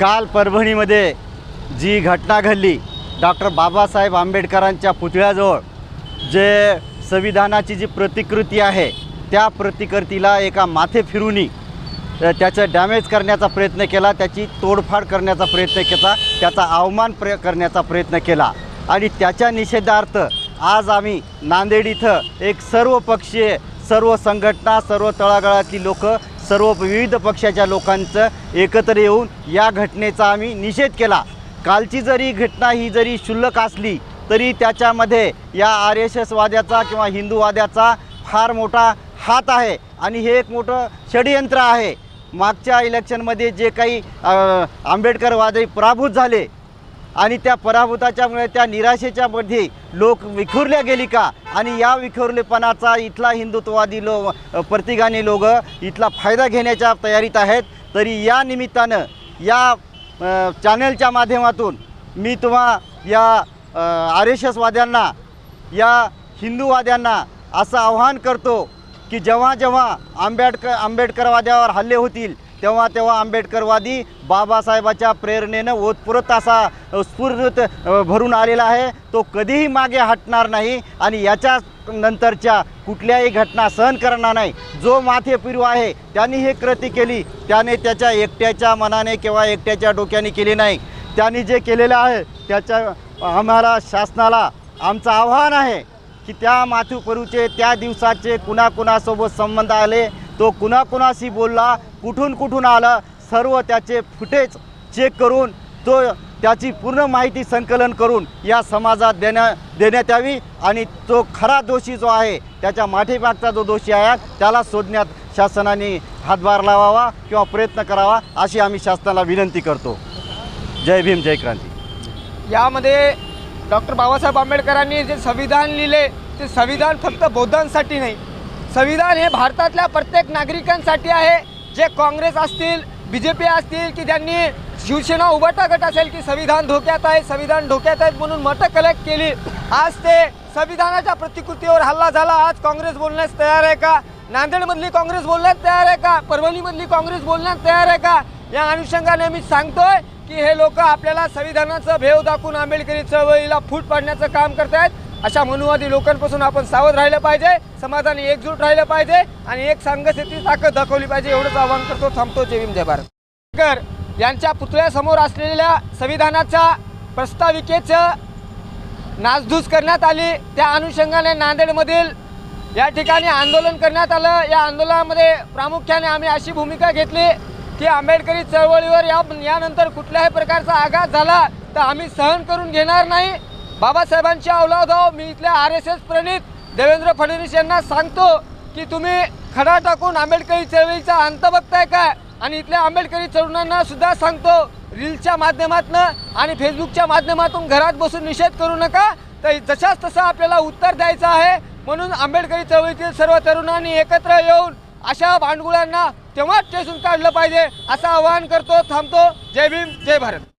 काल परभणीमध्ये जी घटना घडली डॉक्टर बाबासाहेब आंबेडकरांच्या पुतळ्याजवळ जे संविधानाची जी प्रतिकृती आहे त्या प्रतिकृतीला एका माथे फिरूनी त्याचं डॅमेज करण्याचा प्रयत्न केला त्याची तोडफाड करण्याचा प्रयत्न केला त्याचा अवमान प्र करण्याचा प्रयत्न केला. आणि त्याच्या निषेधार्थ आज आम्ही नांदेड इथं एक सर्व पक्षीय सर्व संघटना सर्व तळागाळातली लोकं सर्व विविध पक्षाच्या लोकांचं एकत्र येऊन या घटनेचा आम्ही निषेध केला. कालची जरी घटना ही जरी क्षुल्लक असली तरी त्याच्यामध्ये या आर एस एसवाद्याचा किंवा हिंदूवाद्याचा फार मोठा हात आहे आणि हे एक मोठं षडयंत्र आहे. मागच्या इलेक्शनमध्ये जे काही आंबेडकरवादी पराभूत झाले आणि त्या पराभूताच्यामुळे त्या निराशेच्यामध्ये लोक विखुरल्या गेली का? आणि या विखुरलेपणाचा इथला हिंदुत्ववादी लो प्रतिगाने लोक इथला फायदा घेण्याच्या तयारीत आहेत. तरी या निमित्तानं या चॅनलच्या माध्यमातून मी तुम्हा या आर एस एसवाद्यांना या हिंदूवाद्यांना असं आव्हान करतो की जेव्हा जेव्हा आंबेडकर आंबेडकरवाद्यावर हल्ले होतील तेव्हा तेव्हा आंबेडकरवादी बाबासाहेबाच्या प्रेरणेनं ओतपुरत असा स्फूर्त भरून आलेला आहे. तो कधीही मागे हटणार नाही आणि याच्या नंतरच्या कुठल्याही घटना सहन करणार नाही. जो माथेपिरू आहे त्यांनी हे कृती केली. त्याने त्याच्या एकट्याच्या मनाने किंवा एकट्याच्या डोक्याने केली नाही. त्यांनी जे केलेलं आहे त्याच्या आम्हाला शासनाला आमचं आव्हान आहे की त्या माथेपिरूचे त्या दिवसाचे कुणाकुणासोबत संबंध आले तो कुणाकुणाशी बोलला कुठून कुठून आला सर्व त्याचे फुटेज चेक करून तो त्याची पूर्ण माहिती संकलन करून या समाजात देण्या देण्यात यावी आणि तो खरा दोषी जो आहे त्याच्या माठीमागचा जो दोषी आहे त्याला शोधण्यात शासनाने हातभार लावावा किंवा प्रयत्न करावा अशी आम्ही शासनाला विनंती करतो. जय भीम जय क्रांती. यामध्ये डॉक्टर बाबासाहेब आंबेडकरांनी जे संविधान लिहिले ते संविधान फक्त बौद्धांसाठी नाही संविधान हे भारतातल्या प्रत्येक नागरिकांसाठी आहे. जे काँग्रेस असतील बी जे पी असतील की ज्यांनी शिवसेना उभाटा गट असेल की संविधान धोक्यात आहे संविधान धोक्यात आहेत म्हणून मतं कलेक्ट केली. आज ते संविधानाच्या प्रतिकृतीवर हल्ला झाला. आज काँग्रेस बोलण्यास तयार आहे का? नांदेडमधली काँग्रेस बोलण्यास तयार आहे का? परभणीमधली काँग्रेस बोलण्यास तयार आहे का? या अनुषंगाने मी सांगतोय की हे लोक आपल्याला संविधानाचं भेव दाखवून आंबेडकरी चळवळीला फूट पाडण्याचं काम करत आहेत अशा मनुवादी लोकांपासून आपण सावध राहिलं पाहिजे समाजाने एकजूट राहिलं पाहिजे आणि एक संघस्थिती ताकद दाखवली पाहिजे एवढंच आवाहन करतो थांबतो जय भीम जय भारत. यांच्या पुतळ्यासमोर असलेल्या संविधानाच्या प्रस्ताविकेचं नासधूस करण्यात आली. त्या अनुषंगाने नांदेडमधील या ठिकाणी आंदोलन करण्यात आलं. या आंदोलनामध्ये प्रामुख्याने आम्ही अशी भूमिका घेतली की आंबेडकरी चळवळीवर या यानंतर कुठल्याही प्रकारचा आघात झाला तर आम्ही सहन करून घेणार नाही. बाबासाहेबांच्या अवलादाव मी इथल्या आर एस एस प्रणित देवेंद्र फडणवीस यांना सांगतो की तुम्ही खडा टाकून आंबेडकरी चळवळीचा अंत बघताय काय? आणि इथल्या आंबेडकरी तरुणांना सुद्धा सांगतो रीलच्या माध्यमातून आणि फेसबुकच्या माध्यमातून घरात बसून निषेध करू नका. तर जशाच तसं आपल्याला उत्तर द्यायचं आहे. म्हणून आंबेडकरी चळवळीतील सर्व तरुणांनी एकत्र येऊन अशा भांडगुळांना तेव्हाच टेसून काढलं पाहिजे असं आवाहन करतो थांबतो. जय भीम जय भारत.